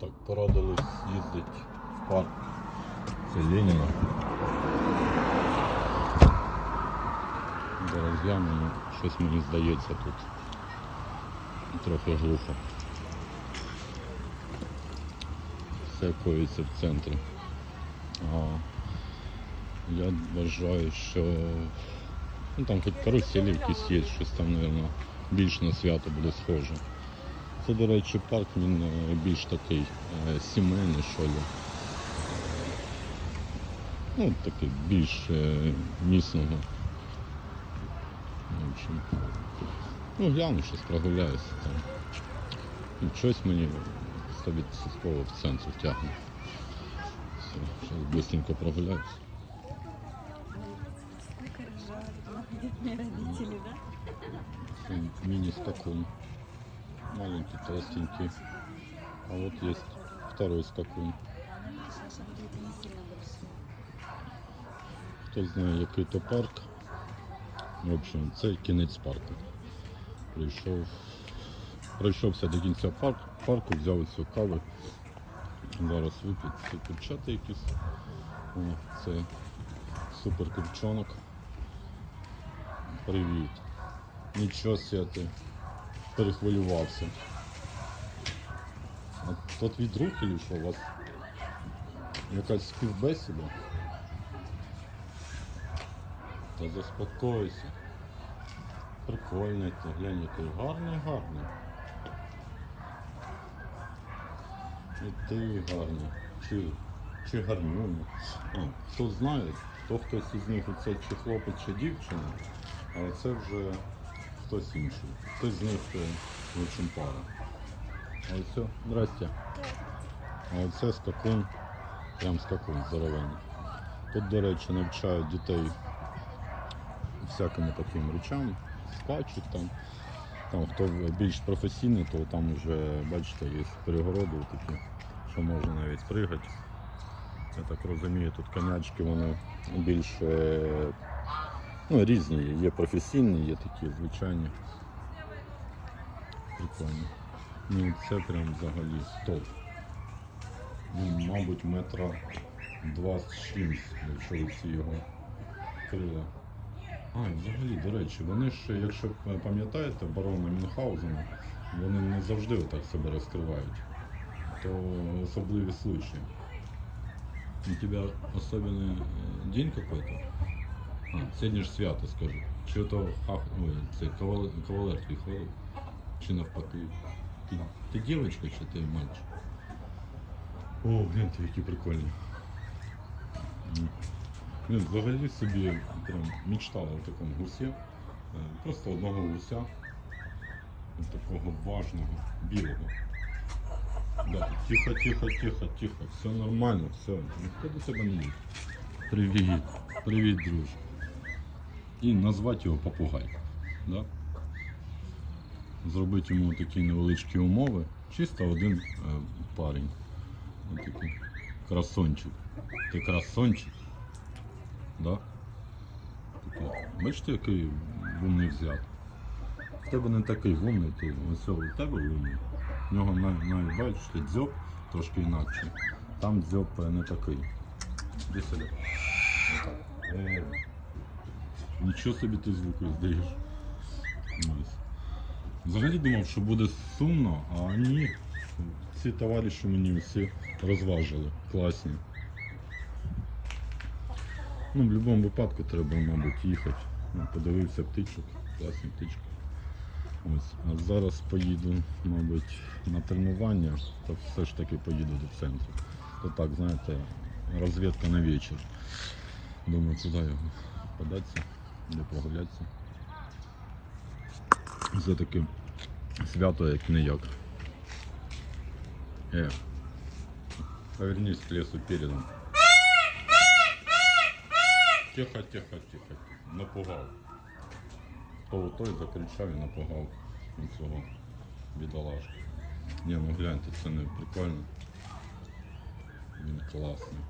Так, порадились їздити в парк. Це Леніна. Гляну, щось мені здається тут. Трохи глухо. Все коїться в центрі. А я вважаю, що ну, там хоч каруселі якісь є, щось там, мабуть, більш на свято буде схоже. Це, до речі, парк він е, більш такий е, сімейний, що ли. Ну, такий більш е, міцного. В общем. Ну, гляну, щось прогуляюся там. Ну, щось мені 100% в центр тягне. Все, зараз быстренько прогуляюсь. Сколько Маленький, толстенький. А вот есть второй скакун. Хто знає, який то парк. В общем, це кінець парку. Прийшов, пройшовся до кінця парк, парку, взяв цю каву. Зараз вип'ють це курчати якісь. О, це супер курчонок. Привіт. Нічого себе ти перехвилювався. А то твій друг чи що у вас якась співбесіда? Та заспокойся. Прикольний ти, глянь, який гарний, гарний. І ти гарний. Чи, чи гарнюня. Хто знає, то хтось із них це чи хлопець, чи дівчина, а це вже хтось інший. Хтось з них, е, в общем, пара. А оце, здрасте. А оце скакун, прям скакун здоровенний. Тут, до речі, навчають дітей всякими таким речам, скачуть там. Там хто більш професійний, то там вже, бачите, є перегороди такі, що можна навіть пригати. Я так розумію, тут конячки вони більш е, ну, різні є. Є професійні, є такі звичайні. Прикольно. Ну це прям взагалі топ. Ну, мабуть, метра два з чимсь, якщо всі його крила. А, взагалі, до речі, вони ж, якщо пам'ятаєте, барона Мюнхгаузена, вони не завжди отак себе розкривають. То особливі случаї. У тебя особенный э, день какой-то? А, сьогодні ж свято, скажу. Чи то хах, ой, це кавалер, кавалер твій хвалив? Чи навпаки? Ти, ти дівчинка чи ти мальчик? О, гляньте, які прикольні. Блін, взагалі собі прям мечтала о такому гусі. Е, Просто одного гуся. Такого важного, білого. Да, тихо, тихо, тихо, тихо. Все нормально, все. Ніхто до тебе не лізе. Привіт. Привіт, друже. І назвати його попугай. Да? Зробити йому такі невеличкі умови. Чисто один е, парень. Ось такий красончик. Ти красончик. Да? Бачите, який вумний взят. В тебе не такий вумний, ти ось у тебе вумний. В нього навіть дзьоб трошки інакше. Там дзьоб е, не такий. Іди сюди. Нічого собі ти звуки здаєш. Взагалі думав, що буде сумно, а ні. Ці товариші мені всі розважили. Класні. Ну, в будь-якому випадку треба, мабуть, їхати. Ну, Подивився птичок, класні птички. Ось. А зараз поїду, мабуть, на тренування, та все ж таки поїду до центру. То так, знаєте, розвідка на вечір. Думаю, куди його податися, де прогулятися. Все-таки свято як не як. Е, повернись к лесу передом. Тихо, тихо, тихо. Напугав. То той закричав і напугав цього бідолашки. Ні, ну гляньте, це не прикольно. Він класний.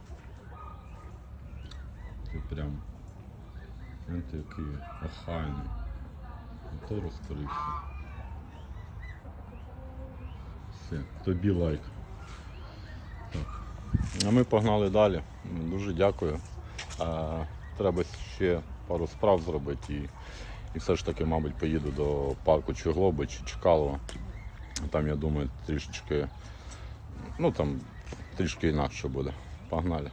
Ти прям. Гляньте, який охайний. І той розкрився. Все, тобі лайк. А ми погнали далі. Дуже дякую. А, треба ще пару справ зробити і, і все ж таки, мабуть, поїду до парку Чуглоби чи Чкалова. Там, я думаю, трішечки, ну там трішки інакше буде. Погнали.